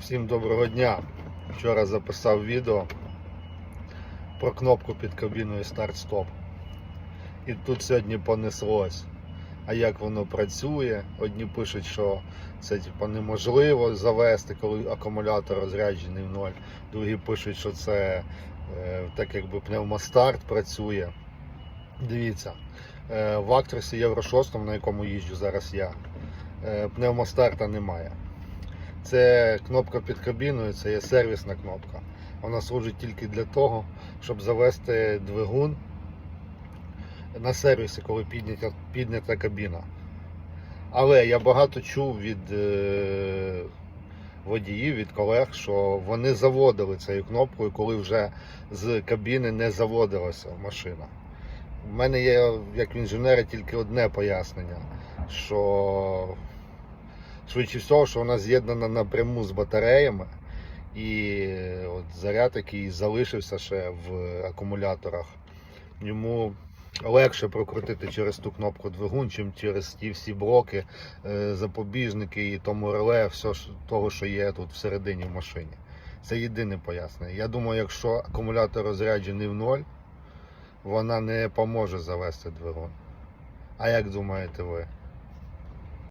Всім доброго дня. Вчора записав відео про кнопку під кабіною старт-стоп. І тут сьогодні понеслось. А як воно працює? Одні пишуть, що це типу, неможливо завести, коли акумулятор розряджений в ноль. Другі пишуть, що це е, так якби пневмостарт працює. Дивіться, е, в актресі Євро 6, на якому їжджу зараз я, е, пневмостарта немає. Це кнопка під кабіною, це є сервісна кнопка. Вона служить тільки для того, щоб завести двигун на сервісі, коли піднята, піднята кабіна. Але я багато чув від е, водіїв, від колег, що вони заводили цією кнопкою, коли вже з кабіни не заводилася машина. У мене є, як в інженера, тільки одне пояснення, що швидше всього, що вона з'єднана напряму з батареями, і от заряд, який залишився ще в акумуляторах, йому легше прокрутити через ту кнопку двигун, чим через ті всі блоки, е, запобіжники і тому реле, все того, що є тут всередині в машині. Це єдине пояснення. Я думаю, якщо акумулятор розряджений в ноль, вона не поможе завести двигун. А як думаєте ви?